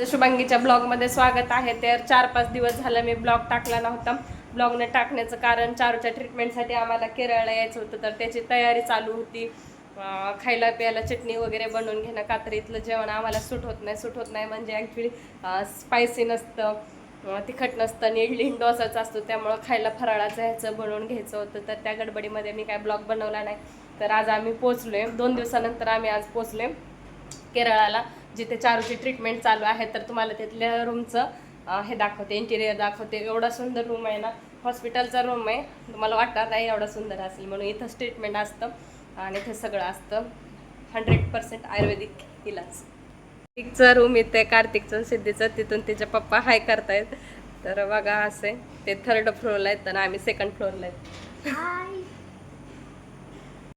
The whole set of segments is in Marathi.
तुमचं शुभांगीच्या ब्लॉगमध्ये स्वागत आहे. तर चार पाच दिवस झालं मी ब्लॉग टाकला नव्हता. ब्लॉगने टाकण्याचं कारण चारूच्या ट्रीटमेंटसाठी आम्हाला केरळला यायचं होतं तर त्याची तयारी चालू होती. खायला प्यायला चटणी वगैरे बनवून घेणं कात्रीतलं जेवण आम्हाला सूट होत नाही सूट होत नाही. म्हणजे ॲक्च्युली स्पायसी नसतं तिखट नसतं आणि इडली डोसाच असतो. त्यामुळं खायला फराळाचं ह्याचं बनवून घ्यायचं होतं. तर त्या गडबडीमध्ये मी काय ब्लॉग बनवला नाही. तर आज आम्ही पोचलो आहे दोन दिवसानंतर आम्ही आज पोचलोय केरळाला. जिथे चारूची ट्रीटमेंट चालू आहे तर तुम्हाला तिथल्या रूमचं हे दाखवते इंटिरियर दाखवते. एवढा सुंदर रूम आहे ना. हॉस्पिटलचा रूम आहे. तुम्हाला वाटणार नाही एवढा सुंदर असेल. म्हणून इथंच ट्रीटमेंट असतं आणि इथे सगळं असतं. हंड्रेड पर्सेंट आयुर्वेदिक इलाज. कार्तिकचं रूम इथे कार्तिकचं सिद्धीचं. तिथून तिचे पप्पा हाय करतायत. तर बघा असे ते थर्ड फ्लोअरला आहेत आणि आम्ही सेकंड फ्लोअरला आहेत.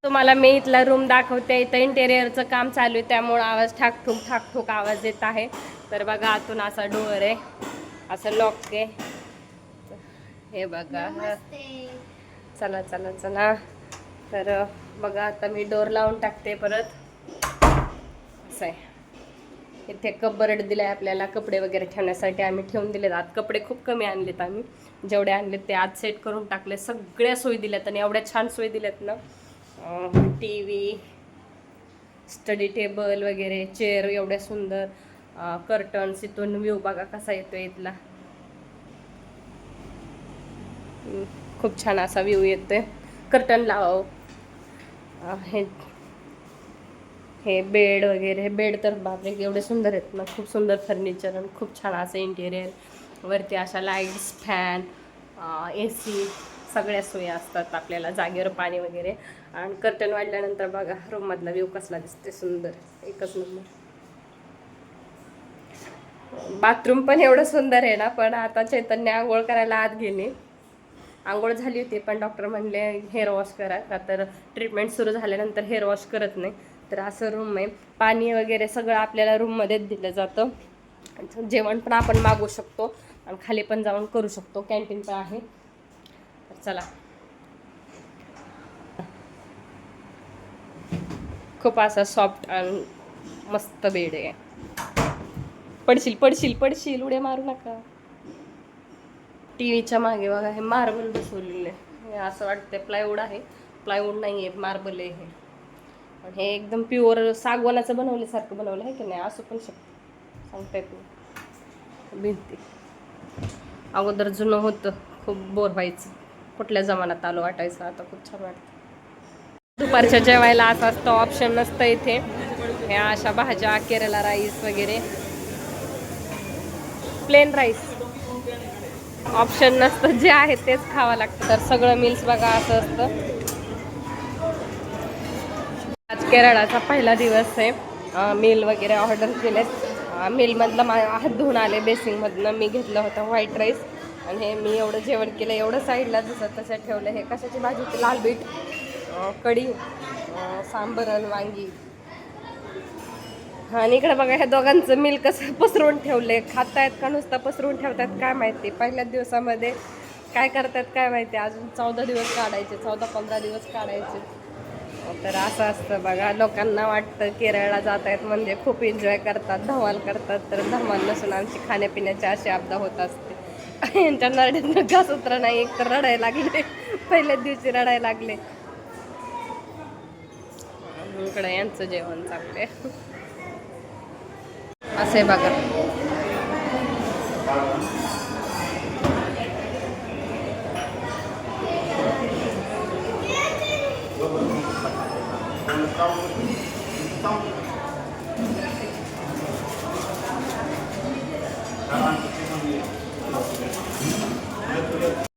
तुम्हाला मी इथला रूम दाखवते इथं इंटेरियरचं काम चालू आहे त्यामुळं आवाज ठाकठूक ठाकठूक आवाज येत आहे. तर बघा आतून असा डोअर आहे असं लॉक आहे. हे बघा. चला चला चला. तर बघा आता मी डोअर लावून टाकते परत. असं आहे. इथे कबर्ड दिलाय आपल्याला कपडे वगैरे ठेवण्यासाठी. आम्ही ठेवून दिलेत. आत कपडे खूप कमी आणलेत आम्ही. जेवढे आणलेत ते आत सेट करून टाकले. सगळ्या सोयी दिल्यात आणि एवढ्या छान सोयी दिल्यात ना. टी व्ही स्टडी टेबल वगैरे चेअर एवढ्या सुंदर कर्टन्स इथून व्ह्यू बघा कसा येतो इथला. खूप छान असा व्ह्यू येतोय. कर्टन लाव. हे हे बेड वगैरे बेड तर बापरे एवढे सुंदर आहेत ना. खूप सुंदर फर्निचर आणि खूप छान असं इंटेरियर वरती अशा लाईट्स फॅन ए सी सगळ्या सोयी असतात आपल्याला जागेवर पाणी वगैरे. आणि कर्टन वाढल्यानंतर बघा रूममधला व्ह्यू कसला दिसते सुंदर. एकच नंबर बाथरूम पण एवढं सुंदर आहे ना पण आता चैतन्य आंघोळ करायला आत गेली. आंघोळ झाली होती पण डॉक्टर म्हणले हेअर वॉश करा. का तर ट्रीटमेंट सुरू झाल्यानंतर हेअर वॉश करत नाही. तर असं रूम आहे. पाणी वगैरे सगळं आपल्याला रूममध्येच दिलं जातं. जेवण पण आपण मागू शकतो. आणि खाली पण जाऊन करू शकतो. कॅन्टीन पण आहे. चला. खूप असा सॉफ्ट आणि मस्त बेड आहे. पडशील पडशील पडशील उड्या मारू नका. टी व्हीच्या मागे बघा हे मार्बल बसवलेलं आहे. हे असं वाटतंय प्लायवूड आहे. प्लायवूड नाही आहे मार्बल आहे हे. पण हे एकदम प्युअर सागवानाचं बनवल्यासारखं बनवलं आहे की नाही? असं पण शकतं. सांगता येत नाही भिंती. अगोदर जुनं होतं खूप बोर व्हायचं. कुठल्या जमान्यात आलो वाटायचं आता खूप छान वाटतं. दुपारच्या जेवायला असं असतं ऑप्शन नसतं इथे. ह्या अशा भाज्या केरला राईस वगैरे. प्लेन राईस ऑप्शन नसतं जे आहे तेच खावं लागतं. तर सगळं मिल्स बघा असं असतं. आज केरळाचा पहिला दिवस आहे. मिल वगैरे ऑर्डर केलेत. मिलमधलं मा हात धुवून आले बेसिंगमधनं मी घेतलं होतं व्हाईट राईस आणि हे मी एवढं जेवण केलं एवढं साईडला जसं तसं ठेवलं हे कशाची भाजी? होती लाल बीट कढी सांबरण सांबर वांगी. आणि इकडे बघा ह्या दोघांचं मिल कसं पसरवून ठेवले खातायत का नुसतं पसरवून ठेवतात काय माहिती? पहिल्याच दिवसामध्ये काय करतात काय माहिती? अजून चौदा दिवस काढायचे चौदा पंधरा दिवस काढायचे. तर असं असतं बघा लोकांना वाटतं केरळला जात आहेत म्हणजे खूप एन्जॉय करतात धमाल करतात तर धमाल नसून आमची खाण्यापिण्याची अशी आपदा होत असते. यांच्या नरड्यात घासूत्र नाही एक तर रडायला लागले. पहिल्याच दिवशी रडायला लागले. इकडे यांचं जेवण चांगले असे बघा.